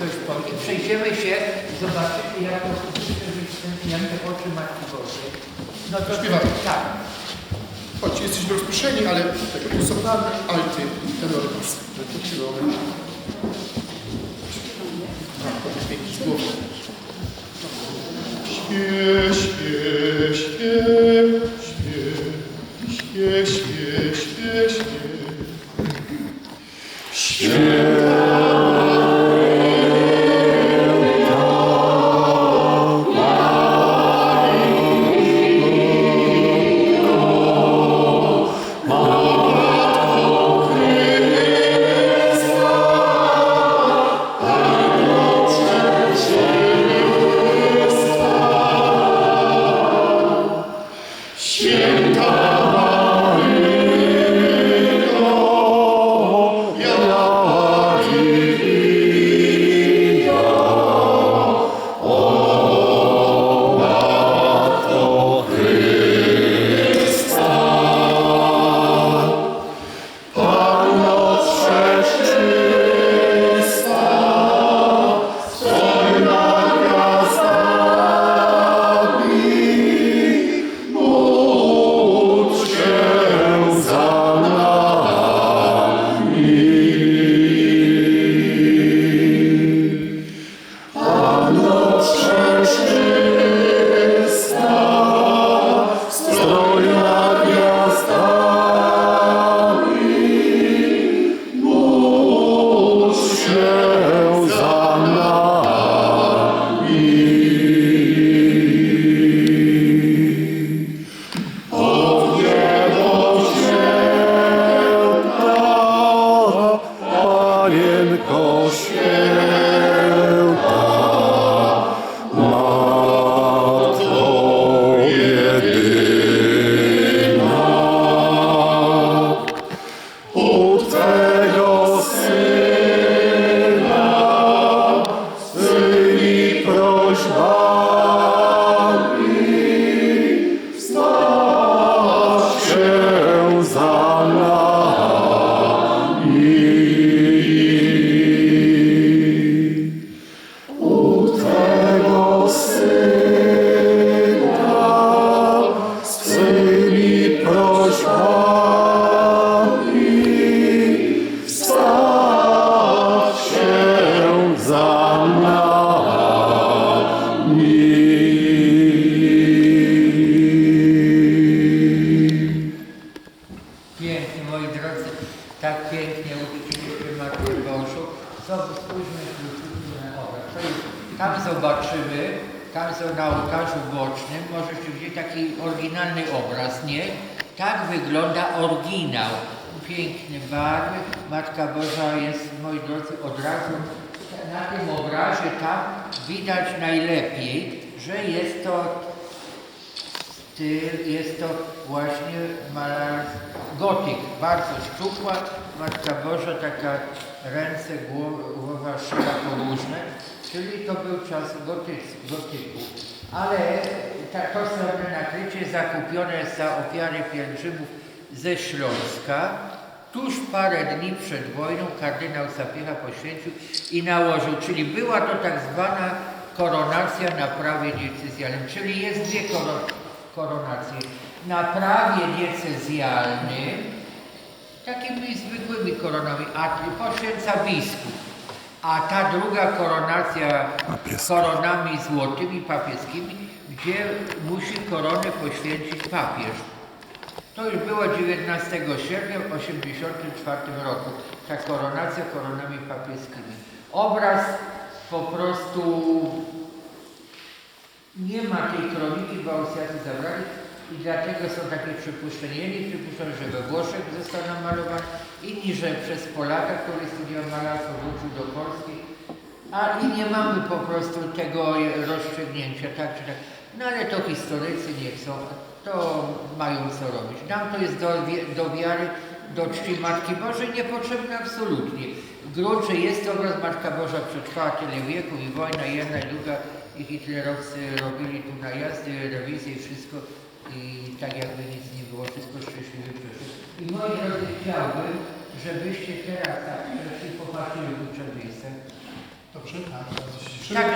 coś powiem. I przejdziemy się i zobaczycie, jak to jak te oczy Matki Bożej. No to Śpiewamy. Tak. Chodź, jesteśmy rozproszeni, ale tego soprany, alty, tenor, bas. Tak, to pięknie z głowy. Śpie, śpie, śpie, śpie, śpie, śpie, śpie. Panienko tam zobaczymy, tam na ołtarzu bocznym, możecie widzieć taki oryginalny obraz, nie? Tak wygląda oryginał. Piękne barwy. Matka Boża jest, moi drodzy, od razu na tym obrazie tam widać najlepiej, że jest to styl, jest to właśnie malarz gotyk, bardzo szczupła, Matka Boża, taka ręce, głowa, szyja połużne, czyli to był czas gotyku. Ale ta, to srebrne nakrycie zakupione za ofiary pielgrzymów ze Śląska. Tuż parę dni przed wojną kardynał Sapiecha poświęcił i nałożył, czyli była to tak zwana koronacja na prawie diecezjalnym, czyli jest dwie koro- koronacje. Na prawie diecezjalnym, takimi zwykłymi koronami, a poświęca biskup. A ta druga koronacja koronami złotymi, papieskimi, gdzie musi koronę poświęcić papież. To już było 19 sierpnia w 1984 roku. Ta koronacja koronami papieskimi. Obraz po prostu nie ma tej kroniki, bo Austriacy zabrali i dlatego są takie przypuszczenia. Jedni przypuszczają, że we Włoszech został namalowany, inni, że przez Polaka, który studiował malarstwo, wrócił do Polski, a i nie mamy po prostu tego rozstrzygnięcia, tak czy tak. No ale to historycy nie chcą, to mają co robić. Nam to jest do, do wiary, do czci Matki Bożej niepotrzebne absolutnie. W gruncie jest obraz Matka Boża przetrwała tyle wieków i wojna jedna i druga i hitlerowcy robili tu najazdy, rewizje i wszystko i tak jakby nic nie było, wszystko szczęśliwie przeszło. I moi drodzy, chciałbym, żebyście teraz tak przeszli, popatrzyli w miejsce. Dobrze. Czy? Tak,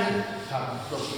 Tak, dobrze.